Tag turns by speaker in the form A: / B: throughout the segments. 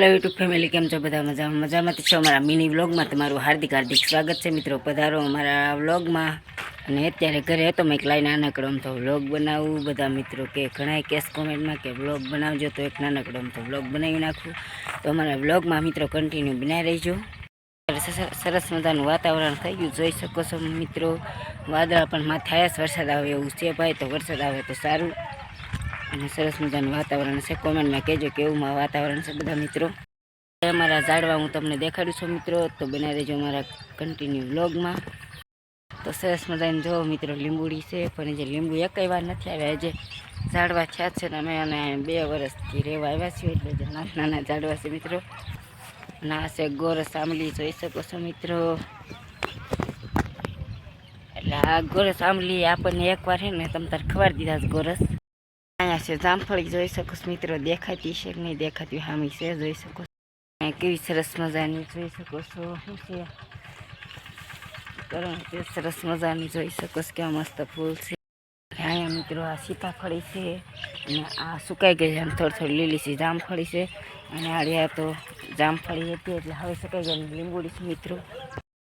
A: Hello YouTube family કેમ છો બધા? મજામાં? મજામાંથી છો અમારા મિની વ્લોગમાં તમારું હાર્દિક હાર્દિક સ્વાગત છે મિત્રો. પધારો અમારા વ્લોગમાં અને અત્યારે ઘરે હતો, મેં એક લાઈ નાનકડો તો વ્લોગ બનાવું. બધા મિત્રો કે ઘણા કેસ કોમેન્ટમાં કે વ્લોગ બનાવજો, તો એક નાનકડો તો વ્લોગ બનાવી નાખું. તો અમારા વ્લોગમાં મિત્રો કન્ટિન્યુ બનાવી રહીજો. સરસ- મજાનું વાતાવરણ થઈ ગયું, જોઈ શકો છો મિત્રો. વાદળા પણ માથે થાય વરસાદ આવે એવું છે ભાઈ, તો વરસાદ આવે તો સારું. અને સરસ મજાનું વાતાવરણ છે. કોમેન્ટમાં કહેજો કેવું વાતાવરણ છે બધા મિત્રો. અમારા ઝાડવા હું તમને દેખાડું છું મિત્રો. તો બનાવી દેજો અમારા કન્ટિન્યુ વ્લોગમાં તો સરસ મજાની જો મિત્રો, લીંબુડી છે, પણ જે લીંબુ એકઈ વાર નથી આવ્યા. જે ઝાડવા થયા છે અમે અને બે વર્ષથી રહેવા આવ્યા છીએ એટલે જે નાના નાના ઝાડવા છે મિત્રો. ના છે ગોરસ આંબલી જોઈ શકો છો મિત્રો. એટલે આ ગોરસ આંબલી આપણને એકવાર છે ને તમ તાર ખવાડી દીધા ગોરસ. અહીંયા છે જામફળી જોઈ શકો છો મિત્રો દેખાતી છે કે નહીં દેખાતી હામી છે જોઈ શકો છો કેવી સરસ મજાની જોઈ શકો છો શું છે તે સરસ મજાની જોઈ શકો છો કેવા મસ્ત ફૂલ છે અહીંયા મિત્રો આ સીતાફળી છે અને આ સુકાઈ ગઈ છે અને થોડી થોડી લીલી છે જામફળી છે અને આ રહ્યા તો જામફળી હતી એટલે હવે સુકાઈ ગઈ લીંબુડી છે મિત્રો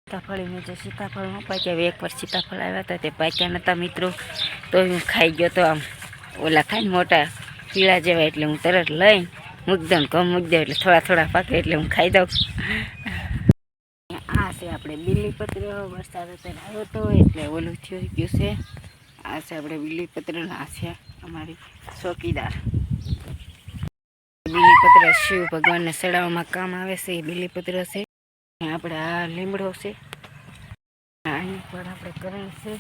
A: સીતાફળીનું જે સીતાફળ ન પાક્યા હવે એકવાર સીતાફળ આવ્યા હતા તે પાક્યા નહોતા મિત્રો તો હું ખાઈ ગયો તો આમ ઓલા ખાઈને મોટા પીળા જેવા એટલે હું તરત લઈને મૂકી કમ મૂકી દઉં એટલે થોડા થોડા પાકે એટલે હું ખાઈ દઉં. આ છે આપણે બીલીપત્ર, વરસાદ અત્યારે આવ્યો હતો એટલે ઓલું થયું ગયું છે. આ છે આપણે બીલીપત્ર આ છે અમારી ચોકીદાર. બીલીપત્ર શિવ ભગવાનને ચડાવવામાં કામ આવે છે, એ બીલીપત્ર છે. આપણે આ લીમડો છે. અહીં પણ આપણે કરણ છે.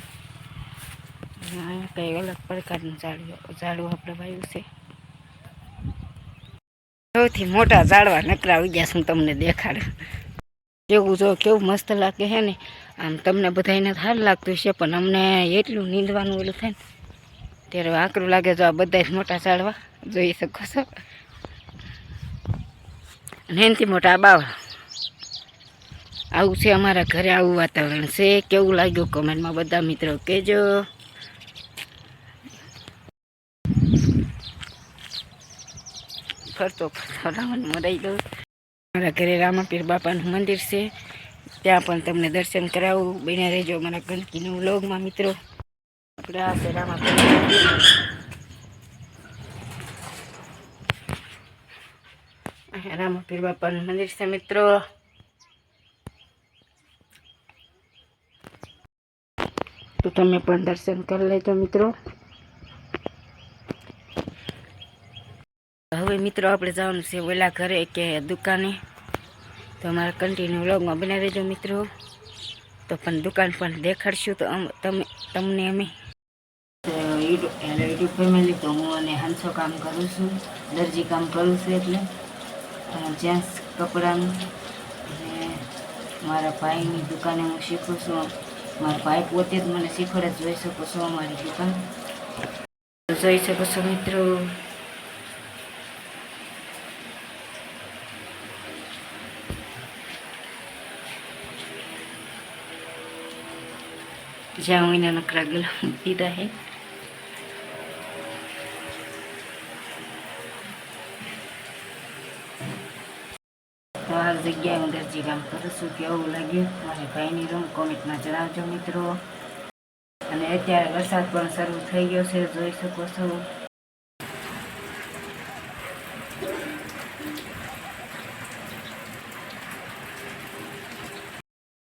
A: કંઈ અલગ પ્રકારનું ઝાડવું ઝાડવું આપણે વાવ્યું છે. સૌથી મોટા ઝાડવા નકરા ઉગ્યા હું તમને દેખાડું. કેવું જો કેવું મસ્ત લાગે છે ને, આમ તમને બધાને સારું લાગતું છે પણ અમને એટલું નીંદવાનું ઓલું થાય ને, ત્યારે આકરું લાગે જો આ બધા મોટા ઝાડવા, જોઈ શકો છો. અને એનાથી મોટા બાવા આવું છે અમારા ઘરે આવું વાતાવરણ છે, કેવું લાગ્યું કમેન્ટમાં બધા મિત્રો કહેજો. ફરતો ફરતો રાવણ મરાઈ દઉં મારા ઘરે રામાપીર બાપાનું મંદિર છે. ત્યાં પણ તમને દર્શન કરાવું. બન્યા રહેજો મારા ગંદકીનો વ્લોગમાં, મિત્રો. આપણે આ છે રામાપીર. રામાપીર બાપાનું મંદિર છે, મિત્રો. તો તમે પણ દર્શન કરી લેજો, મિત્રો. હવે મિત્રો, આપણે જવાનું છે ઓલા ઘરે કે દુકાને. તો અમારા કન્ટિન્યુ વ્લોગમાં બનાવી દેજો, મિત્રો. તો પણ દુકાન પણ દેખાડશું તો તમે, તમને અમે. યુટ્યુબ ફેમિલી, તો હું અને હંસો કામ કરું છું. દરજી કામ કરું છું એટલે. જેન્ટ્સ કપડાનું મારા ભાઈની દુકાને હું શીખું છું. મારા ભાઈ પોતે જ મને શીખવાડે, જોઈ શકો છો અમારી દુકાન. જોઈ શકો છો, મિત્રો. જ્યાં હું એના નકરા ગલા દીધા હે. આ જગ્યાએ હું દરજી કામ કરું છું કેવું લાગ્યું, મારે ભાઈની રૂમ કોમેન્ટમાં જણાવજો મિત્રો. અને અત્યારે વરસાદ પણ શરૂ થઈ ગયો છે, જોઈ શકો છો.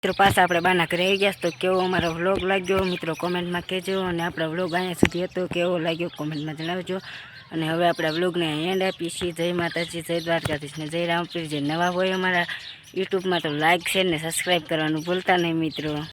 A: મિત્રો, પાછા આપણે બાના ઘરે ગયા તો કેવો અમારો વ્લોગ લાગ્યો? મિત્રો કોમેન્ટમાં કહેજો અને આપણા વ્લોગ અહીંયા સુધી હતો. કેવો લાગ્યો? કોમેન્ટમાં જણાવજો. અને હવે આપણા વ્લોગને એન્ડ આપીએ છીએ. જય માતાજી, જય દ્વારકાધીશ ને જય રામપીર. જે નવા હોય અમારા યુટ્યુબમાં તો લાઇક શેર ને સબસ્ક્રાઈબ કરવાનું ભૂલતા નહીં, મિત્રો.